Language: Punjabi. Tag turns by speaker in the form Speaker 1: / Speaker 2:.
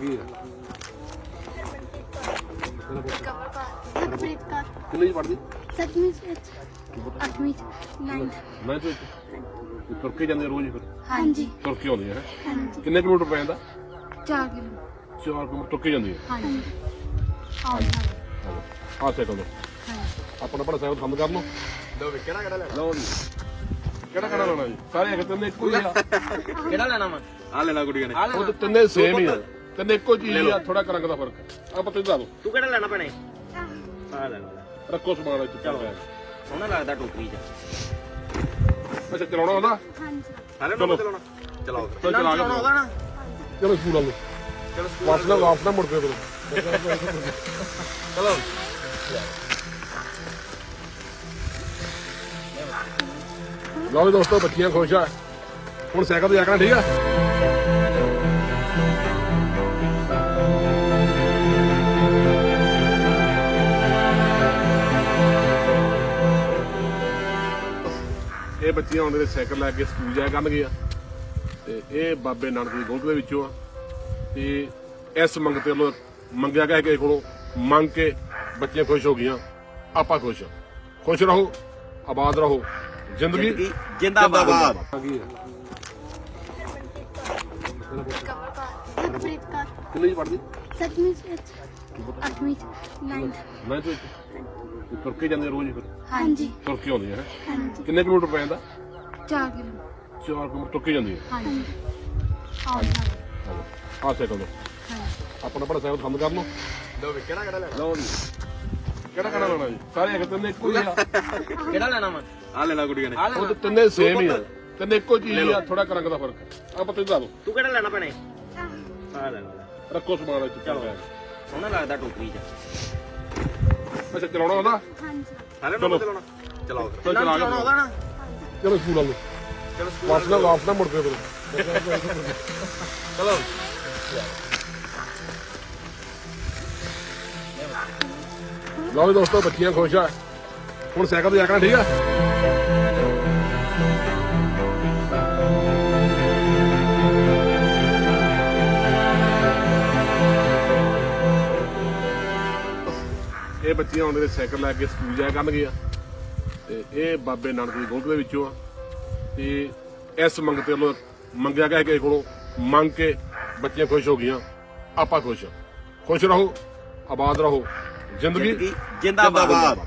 Speaker 1: ਗਈ
Speaker 2: ਸਤਪ੍ਰੀਤ ਕੌਰ।
Speaker 1: ਕਿੰਨੇ ਜੀ ਪੜਦੀ
Speaker 2: ਸਤਵੀਂ ਵਿੱਚ ਅੱਠਵੀਂ। ਨਾਈਨਥ
Speaker 1: ਮੈਂ ਤੇ ਤੁਰ ਕੇ ਜਾਂਦੇ ਰੋਜ਼ ਫਿਰ।
Speaker 2: ਹਾਂਜੀ।
Speaker 1: ਤੁਰ ਕੇ ਆਉਂਦੇ ਹੈ?
Speaker 2: ਹਾਂਜੀ।
Speaker 1: ਕਿੰਨੇ ਕਿਲੋਮੀਟਰ ਪੈ ਜਾਂਦਾ?
Speaker 2: 4 ਕਿਲੋ
Speaker 1: 4 ਕਿਲੋਮੀਟਰ ਤੁਰ ਕੇ ਜਾਂਦੀ ਹੈ
Speaker 2: ਹਾਂਜੀ। ਆਉਂਦਾ
Speaker 1: ਆ ਸਾਈਕਲ ਤੋਂ ਆਪਣਾ ਆਪਣਾ ਸਾਈਕਲ ਬੰਦ ਕਰ ਲਓ
Speaker 3: ਲੋ ਵੀ ਕਿਹੜਾ ਕਿਹੜਾ ਲੈਣਾ?
Speaker 1: ਲਓ ਜੀ। ਕਿਹੜਾ ਕਿਹੜਾ ਲੈਣਾ ਜੀ? ਸਾਰੇ ਇੱਕ ਤਿੰਨੇ ਇੱਕੋ ਹੀ ਆ।
Speaker 3: ਕਿਹੜਾ ਲੈਣਾ ਵਾ? ਆ ਲੈਣਾ ਕੁੜੀਆਂ ਨੇ।
Speaker 1: ਉਹ ਤਾਂ ਤਿੰਨੇ ਸੇਮ ਹੀ ਆ। ਤਿੰਨੇ ਇੱਕੋ ਚੀਜ਼ ਆ ਥੋੜਾ ਰੰਗ ਦਾ ਫ਼ਰਕ ਆ। ਆਪਾਂ ਤੁਸੀਂ ਦੱਸ
Speaker 3: ਤੂੰ ਕਿਹੜਾ ਲੈਣਾ ਭੈਣੇ? ਆ ਲੈ ਲੈ
Speaker 1: ਰੱਖੋ ਸਮਾਨ ਇੱਥੇ
Speaker 3: ਚਲੋ। ਸੋਹਣਾ ਲੱਗਦਾ ਟੋਕਰੀ ਚ।
Speaker 1: ਅੱਛਾ ਚਲਾਉਣਾ ਹੁੰਦਾ
Speaker 2: ਹਾਂਜੀ।
Speaker 3: ਸਾਰੇ। ਨੂੰ ਚਲਾਉਣਾ। ਚਲਾਓ।
Speaker 1: ਚਲੋ ਚਲਾ ਕੇ
Speaker 3: ਚਲਾਉਣਾ ਹੋਗਾ ਨਾ?
Speaker 1: ਚਲੋ ਸਕੂਲ ਵਾਲੋ।
Speaker 3: ਚਲੋ ਸਕੂਲ
Speaker 1: ਵਾਪਸ ਨਾ ਵਾਪਸ ਨਾ ਮੁੜ ਪਿਓ ਕਰੋ
Speaker 3: ਚਲੋ।
Speaker 1: ਲਓ ਵੀ ਦੋਸਤੋ ਬੱਚੀਆਂ ਖੁਸ਼ ਆ। ਹੁਣ ਸਾਈਕਲ ਤੇ ਜਾ ਕੇ ਠੀਕ ਆ? ਇਹ ਬੱਚੀਆਂ ਹੁਣ ਮੇਰੇ ਸਾਈਕਲ ਲੈ ਕੇ ਸਕੂਲ ਜਾਇਆ ਕਰਨਗੀਆਂ। ਤੇ ਇਹ ਬਾਬੇ ਨਾਨਕ ਦੀ ਗੋਲਕ ਦੇ ਵਿੱਚੋਂ ਆ। ਤੇ ਇਸ ਮੰਗਤੇ ਵੱਲੋਂ ਮੰਗਿਆ ਗਿਆ ਕਿਸੇ ਕੋਲੋਂ ਮੰਗ ਕੇ ਬੱਚੀਆਂ ਖੁਸ਼ ਹੋ ਗਈਆਂ। ਆਪਾਂ ਖੁਸ਼ ਖੁਸ਼ ਰਹੋ ਆਬਾਦ ਰਹੋ। ਜ਼ਿੰਦਗੀ
Speaker 3: ਜ਼ਿੰਦਗੀ ਜਿੰਦਾਬਾਦ।
Speaker 1: ਹੈ
Speaker 2: ਸਤਪ੍ਰੀਤ ਕੌਰ।
Speaker 1: ਕਿੰਨੇ ਜੀ ਪੜਦੀ
Speaker 2: ਸਤਵੀਂ ਵਿੱਚ ਅੱਠਵੀਂ ਨਾਈਨਥ
Speaker 1: ਮੈਂ ਤੇ ਤੁਰ ਕੇ ਜਾਂਦੇ ਰੋਜ਼ ਫਿਰ?
Speaker 2: ਹਾਂਜੀ।
Speaker 1: ਤੁਰ ਕੇ ਆਉਂਦੇ ਹੈ
Speaker 2: ਹਾਂਜੀ।
Speaker 1: ਕਿੰਨੇ ਕਿਲੋਮੀਟਰ ਪੈ ਜਾਂਦਾ?
Speaker 2: 4 ਕਿਲੋ
Speaker 1: 4 ਕਿਲੋਮੀਟਰ ਤੁਰ ਕੇ ਜਾਂਦੀ ਹੈ?
Speaker 2: ਹਾਂਜੀ। ਆਉਂਦਾ
Speaker 1: ਆ ਸਾਈਕਲ ਤੋਂ ਆਪਣਾ ਆਪਣਾ ਸਾਈਕਲ ਬੰਦ ਕਰ ਲਓ।
Speaker 3: ਲੋ ਵੀ ਕਿਹੜਾ ਕਿਹੜਾ ਲੈਣਾ?
Speaker 1: ਲਓ ਜੀ। ਕਿਹੜਾ ਕਿਹੜਾ ਲੈਣਾ ਜੀ? ਸਾਰੇ ਇੱਕ ਤਿੰਨੇ ਇੱਕੋ ਹੀ ਆ।
Speaker 3: ਕਿਹੜਾ ਲੈਣਾ ਵਾ? ਆ ਲੈਣਾ ਕੁੜੀਆਂ ਨੇ।
Speaker 1: ਉਹ ਤਾਂ ਤਿੰਨੇ ਸੇਮ ਹੀ ਆ। ਤਿੰਨੇ ਇੱਕੋ ਚੀਜ਼ ਆ ਥੋੜਾ ਰੰਗ ਦਾ ਫ਼ਰਕ ਆ। ਆਪਾਂ ਤੁਸੀਂ ਦੱਸ ਦਿਓ।
Speaker 3: ਤੂੰ ਕਿਹੜਾ ਲੈਣਾ ਭੈਣੇ? ਆ ਲੈ ਲੈ।
Speaker 1: ਰੱਖੋ ਸਮਾਨ ਇੱਥੇ
Speaker 3: ਚਲੋ ਸੋਹਣਾ ਲੱਗਦਾ ਟੋਕਰੀ ਚ।
Speaker 1: ਅੱਛਾ ਚਲਾਉਣਾ ਹੁੰਦਾ
Speaker 2: ਹਾਂਜੀ।
Speaker 3: ਸਾਰੇ
Speaker 1: ਚਲੋ।
Speaker 3: ਨੂੰ ਚਲਾਉਣਾ? ਚਲਾਓ।
Speaker 1: ਚਲੋ ਚਲਾ ਕੇ
Speaker 3: ਚਲਾਉਣਾ ਹੋਗਾ ਨਾ
Speaker 1: ਚਲੋ ਸਕੂਲ ਵਾਲੋ।
Speaker 3: ਚਲੋ ਸਕੂਲ
Speaker 1: ਵਾਪਸ ਨਾ ਵਾਪਸ ਨਾ ਮੁੜ ਕਰੋ
Speaker 3: ਚਲੋ।
Speaker 1: ਲਓ ਵੀ ਦੋਸਤੋ ਬੱਚੀਆਂ ਖੁਸ਼ ਆ। ਹੁਣ ਸਾਈਕਲ ਤੇ ਜਾ ਕੇ ਠੀਕ ਆ? ਇਹ ਬੱਚੀਆਂ ਹੁਣ ਮੇਰੇ ਸਾਈਕਲ ਲੈ ਕੇ ਸਕੂਲ ਜਾਇਆ ਕਰਨਗੀਆਂ ਤੇ ਇਹ ਬਾਬੇ ਨਾਨਕ ਦੀ ਗੋਲਕ ਦੇ ਵਿੱਚੋਂ ਆ। ਤੇ ਇਸ ਮੰਗਤੇ ਵੱਲੋਂ ਮੰਗਿਆ ਗਿਆ ਕਿਸੇ ਕੋਲੋਂ ਮੰਗ ਕੇ ਬੱਚੀਆਂ ਖੁਸ਼ ਹੋ ਗਈਆਂ। ਆਪਾਂ ਖੁਸ਼ ਖੁਸ਼ ਰਹੋ ਆਬਾਦ ਰਹੋ। ਜ਼ਿੰਦਗੀ
Speaker 3: ਜ਼ਿੰਦਗੀ ਜਿੰਦਾਬਾਦ।